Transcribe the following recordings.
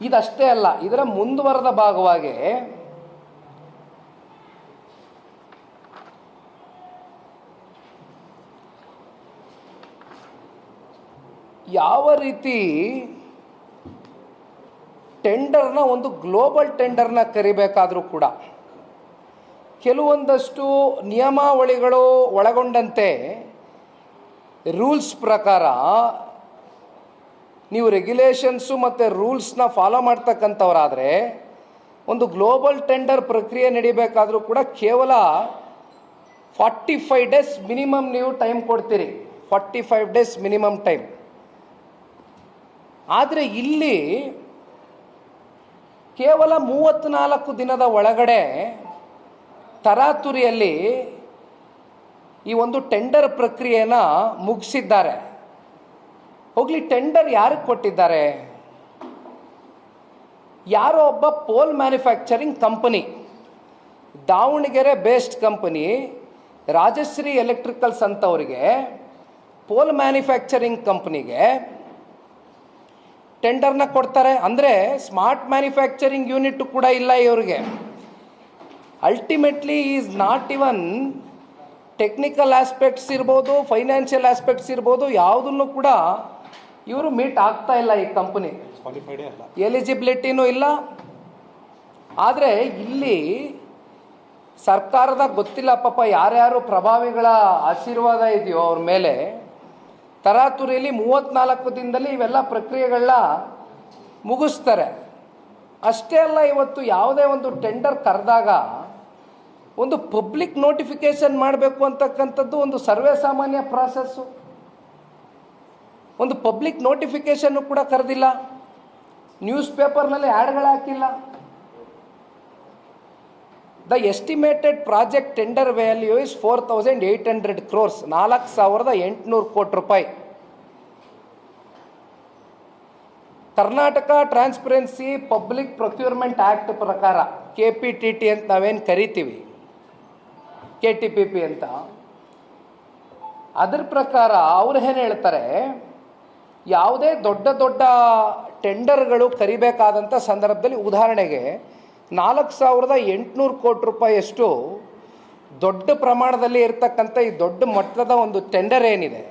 ಇದಷ್ಟೇ ಅಲ್ಲ, ಇದರ ಮುಂದುವರೆದ ಭಾಗವಾಗಿ ಯಾವ ರೀತಿ ಟೆಂಡರ್ನ ಒಂದು ಗ್ಲೋಬಲ್ ಟೆಂಡರ್ನ ಕರಿಬೇಕಾದರೂ ಕೂಡ ಕೆಲವೊಂದಷ್ಟು ನಿಯಮಾವಳಿಗಳು ಒಳಗೊಂಡಂತೆ ರೂಲ್ಸ್ ಪ್ರಕಾರ ನೀವು ರೆಗ್ಯುಲೇಷನ್ಸು ಮತ್ತು ರೂಲ್ಸ್ನ ಫಾಲೋ ಮಾಡ್ತಕ್ಕಂಥವರಾದರೆ, ಒಂದು ಗ್ಲೋಬಲ್ ಟೆಂಡರ್ ಪ್ರಕ್ರಿಯೆ ನಡಿಬೇಕಾದರೂ ಕೂಡ ಕೇವಲ ಫಾರ್ಟಿ ಫೈವ್ ಡೇಸ್ ಮಿನಿಮಮ್ ನೀವು ಟೈಮ್ ಕೊಡ್ತೀರಿ. Forty five days minimum time ಆದರೆ ಇಲ್ಲಿ ಕೇವಲ ಮೂವತ್ತ್ನಾಲ್ಕು ದಿನದ ಒಳಗಡೆ ತರಾತುರಿಯಲ್ಲಿ ಈ ಒಂದು ಟೆಂಡರ್ ಪ್ರಕ್ರಿಯೆನ ಮುಗಿಸಿದ್ದಾರೆ. ಹೋಗ್ಲಿ ಟೆಂಡರ್ ಯಾರಿಗೆ ಕೊಟ್ಟಿದ್ದಾರೆ? ಯಾರೋ ಒಬ್ಬ pole manufacturing company Davanagere based company Rajashree electricals ಅಂತವರಿಗೆ ಪೋಲ್ ಮ್ಯಾನುಫ್ಯಾಕ್ಚರಿಂಗ್ ಕಂಪ್ನಿಗೆ ಟೆಂಡರ್ನ ಕೊಡ್ತಾರೆ. ಅಂದರೆ ಸ್ಮಾರ್ಟ್ ಮ್ಯಾನುಫ್ಯಾಕ್ಚರಿಂಗ್ ಯೂನಿಟ್ ಕೂಡ ಇಲ್ಲ ಇವರಿಗೆ. Ultimately is not even technical aspects ಇರ್ಬೋದು ಫೈನಾನ್ಷಿಯಲ್ ಆಸ್ಪೆಕ್ಟ್ಸ್ ಇರ್ಬೋದು, ಯಾವುದನ್ನು ಕೂಡ ಇವರು ಮೀಟ್ ಆಗ್ತಾ ಇಲ್ಲ ಈ ಕಂಪನಿ ಎಲಿಜಿಬಿಲಿಟಿನೂ ಇಲ್ಲ. ಆದರೆ ಇಲ್ಲಿ ಸರ್ಕಾರದ ಗೊತ್ತಿಲ್ಲ ಪಾಪ ಯಾರ್ಯಾರು ಪ್ರಭಾವಿಗಳ ಆಶೀರ್ವಾದ ಇದೆಯೋ ಅವ್ರ ಮೇಲೆ ತರಾತುರಿಯಲ್ಲಿ ಮೂವತ್ತ್ನಾಲ್ಕು ದಿನದಲ್ಲಿ ಇವೆಲ್ಲ ಪ್ರಕ್ರಿಯೆಗಳನ್ನ ಮುಗಿಸ್ತಾರೆ. ಅಷ್ಟೇ ಅಲ್ಲ ಇವತ್ತು ಯಾವುದೇ ಒಂದು ಟೆಂಡರ್ ಕರೆದಾಗ ಒಂದು ಪಬ್ಲಿಕ್ ನೋಟಿಫಿಕೇಶನ್ ಮಾಡಬೇಕು ಅಂತಕ್ಕಂಥದ್ದು ಒಂದು ಸರ್ವೇ ಸಾಮಾನ್ಯ ಪ್ರಾಸೆಸ್ಸು ಒಂದು ಪಬ್ಲಿಕ್ ನೋಟಿಫಿಕೇಶನ್ ಕೂಡ ಕರೆದಿಲ್ಲ. ನ್ಯೂಸ್ ಪೇಪರ್ನಲ್ಲಿ ಆ್ಯಡ್ಗಳು ಹಾಕಿಲ್ಲ. The estimated project tender value is four thousand eight hundred crores ನಾಲ್ಕು ಸಾವಿರದ ಎಂಟುನೂರು ಕೋಟಿ ರೂಪಾಯಿ. Karnataka transparency public procurement act ಪ್ರಕಾರ ಕೆ ಪಿ ಟಿ ಟಿ ಅಂತ ನಾವೇನು ಕರಿತೀವಿ? ಕೆ ಟಿ ಪಿ ಪಿ ಅಂತ. ಅದ್ರ ಪ್ರಕಾರ ಅವ್ರು ಏನು ಹೇಳ್ತಾರೆ? ಯಾವುದೇ ದೊಡ್ಡ ದೊಡ್ಡ ಟೆಂಡರ್ಗಳು ಕರಿಬೇಕಾದಂಥ ಸಂದರ್ಭದಲ್ಲಿ ಉದಾಹರಣೆಗೆ ನಾಲ್ಕು ಸಾವಿರದ ಎಂಟುನೂರು ಕೋಟಿ ರೂಪಾಯಿಯಷ್ಟು ದೊಡ್ಡ ಪ್ರಮಾಣದಲ್ಲಿ ಇರತಕ್ಕಂಥ ಈ ದೊಡ್ಡ ಮಟ್ಟದ ಒಂದು ಟೆಂಡರ್ ಏನಿದೆ,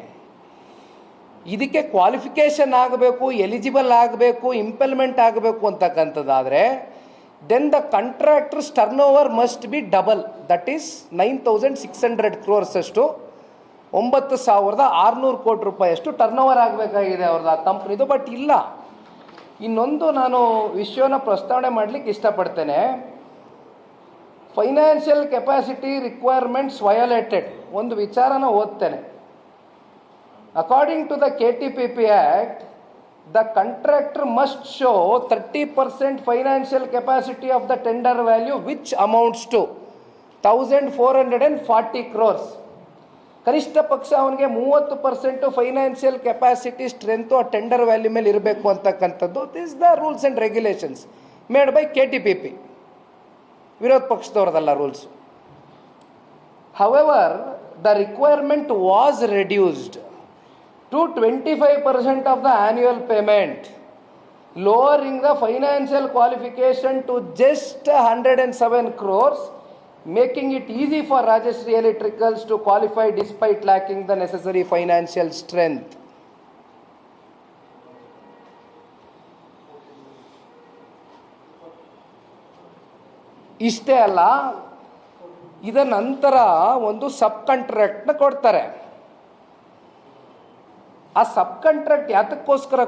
ಇದಕ್ಕೆ ಕ್ವಾಲಿಫಿಕೇಷನ್ ಆಗಬೇಕು ಎಲಿಜಿಬಲ್ ಆಗಬೇಕು ಇಂಪ್ಲಿಮೆಂಟ್ ಆಗಬೇಕು ಅಂತಕ್ಕಂಥದ್ದಾದರೆ then the contractors turnover must be double that is nine thousand six hundred crores ಅಷ್ಟು. ಒಂಬತ್ತು ಸಾವಿರದ ಆರುನೂರು ಕೋಟಿ ರೂಪಾಯಿಯಷ್ಟು ಟರ್ನ್ ಓವರ್ ಆಗಬೇಕಾಗಿದೆ ಅವ್ರದ್ದು ಆ ಕಂಪ್ನಿದು ಬಟ್ ಇಲ್ಲ. ಇನ್ನೊಂದು ನಾನು ವಿಷಯನ ಪ್ರಸ್ತಾವನೆ ಮಾಡಲಿಕ್ಕೆ ಇಷ್ಟಪಡ್ತೇನೆ. ಫೈನಾನ್ಷಿಯಲ್ ಕೆಪಾಸಿಟಿ ರಿಕ್ವೈರ್ಮೆಂಟ್ಸ್ ವಯೋಲೇಟೆಡ್ ಒಂದು ವಿಚಾರನ ಓದ್ತೇನೆ. According to the K T P P act the contractor must show thirty percent financial capacity of the tender value which amounts two thousand four hundred and forty crores ಕನಿಷ್ಠ ಪಕ್ಷ ಅವನಿಗೆ ಮೂವತ್ತು percent financial capacity strength ಆ tender value ಮೇಲೆ ಇರಬೇಕು ಅಂತಕ್ಕಂಥದ್ದು. This the rules and regulations made by K T P P ವಿರೋಧ ಪಕ್ಷದವ್ರದಲ್ಲ rules however the requirement was reduced to twenty five percent of the annual payment lowering the to just hundred and 107 crores, making it easy for Rajeshri Electricals to qualify despite lacking the necessary financial strength. ಇಷ್ಟೇ ಅಲ್ಲ ಇದರ ನಂತರ ಒಂದು ಸಬ್ ಕಾಂಟ್ರಾಕ್ಟ್ನ ಕೊಡ್ತಾರೆ ಆ ಸಬ್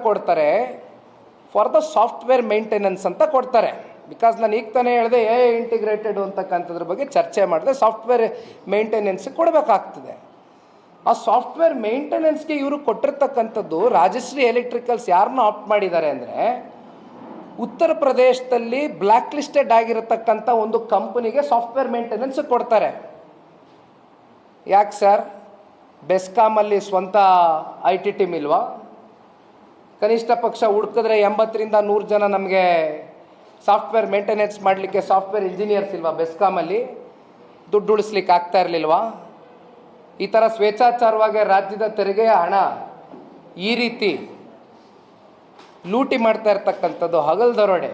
ಕೊಡ್ತಾರೆ for the software maintenance ಅಂತ ಕೊಡ್ತಾರೆ ಬಿಕಾಸ್ ನಾನು ಈಗ ತಾನೇ ಹೇಳಿದೆ ಎ ಇಂಟಿಗ್ರೇಟೆಡ್ ಅಂತಕ್ಕಂಥದ್ರ ಬಗ್ಗೆ ಚರ್ಚೆ ಮಾಡಿದೆ. ಸಾಫ್ಟ್ವೇರ್ ಮೇಂಟೆನೆನ್ಸ್ ಕೊಡಬೇಕಾಗ್ತದೆ. ಆ ಸಾಫ್ಟ್ವೇರ್ ಮೇಂಟೆನೆನ್ಸ್ಗೆ ಇವರು ಕೊಟ್ಟಿರ್ತಕ್ಕಂಥದ್ದು ರಾಜಶ್ರೀ ಎಲೆಕ್ಟ್ರಿಕಲ್ಸ್ ಯಾರನ್ನ ಆಪ್ಟ್ ಮಾಡಿದ್ದಾರೆ ಅಂದರೆ ಉತ್ತರ ಪ್ರದೇಶದಲ್ಲಿ ಬ್ಲ್ಯಾಕ್ ಲಿಸ್ಟೆಡ್ ಆಗಿರತಕ್ಕಂಥ ಒಂದು ಕಂಪನಿಗೆ ಸಾಫ್ಟ್ವೇರ್ ಮೇಂಟೆನೆನ್ಸ್ ಕೊಡ್ತಾರೆ. ಯಾಕೆ ಸರ್ ಬೆಸ್ಕಾಮಲ್ಲಿ ಸ್ವಂತ ಐ ಟಿ ಟೀಮ್ ಇಲ್ವಾ? ಕನಿಷ್ಠ ಪಕ್ಷ ಹುಡ್ಕಿದ್ರೆ ಎಂಬತ್ತರಿಂದ ನೂರು ಜನ ನಮಗೆ ಸಾಫ್ಟ್ವೇರ್ ಮೇಂಟೆನೆನ್ಸ್ ಮಾಡಲಿಕ್ಕೆ ಸಾಫ್ಟ್ವೇರ್ ಇಂಜಿನಿಯರ್ಸ್ ಇಲ್ವಾ ಬೆಸ್ಕಾಮಲ್ಲಿ ದುಡ್ಡು ಉಳಿಸ್ಲಿಕ್ಕೆ ಆಗ್ತಾ ಇರಲಿಲ್ವಾ? ಈ ಥರ ಸ್ವೇಚ್ಛಾಚಾರವಾಗಿ ರಾಜ್ಯದ ತೆರಿಗೆಯ ಹಣ ಈ ರೀತಿ ಲೂಟಿ ಮಾಡ್ತಾ ಇರ್ತಕ್ಕಂಥದ್ದು ಹಗಲ್ ದರೋಡೆ